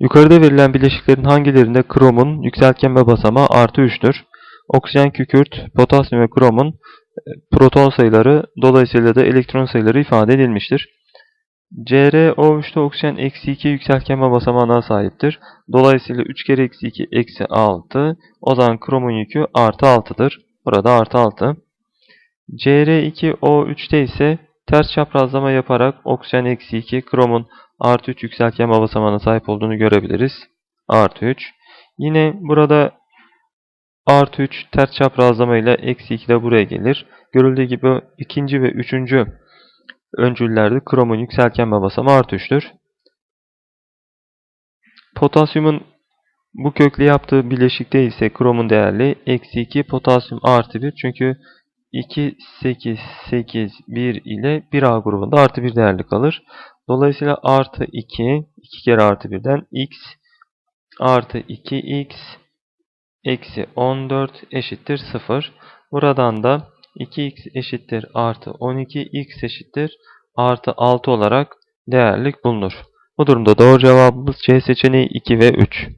Yukarıda verilen bileşiklerin hangilerinde kromun yükseltgenme basamağı artı 3'tür? Oksijen, kükürt, potasyum ve kromun e, proton sayıları dolayısıyla da elektron sayıları ifade edilmiştir. CrO3'te oksijen eksi 2 yükseltgenme basamağına sahiptir. Dolayısıyla 3 kere eksi 2 eksi 6. O zaman kromun yükü artı 6'dır. Burada artı 6. Cr2O3'te ise ters çaprazlama yaparak oksijen eksi 2, kromun artı 3 yükseltgenme basamağına sahip olduğunu görebiliriz. Artı 3. Yine burada artı 3 ters çaprazlama ile eksi 2 de buraya gelir. Görüldüğü gibi ikinci ve üçüncü öncüllerde kromun yükseltgenme basamağı artı 3'tür. Potasyumun bu köklü yaptığı bileşikte ise kromun değerli eksi 2 potasyum artı 1 çünkü 2, 8, 8, 1 ile 1A grubunda artı 1 değerli kalır. Dolayısıyla artı 2, 2 kere artı 1'den x artı 2x eksi 14 eşittir 0. Buradan da 2x eşittir artı 12, x eşittir artı 6 olarak değerlik bulunur. Bu durumda doğru cevabımız C seçeneği 2 ve 3.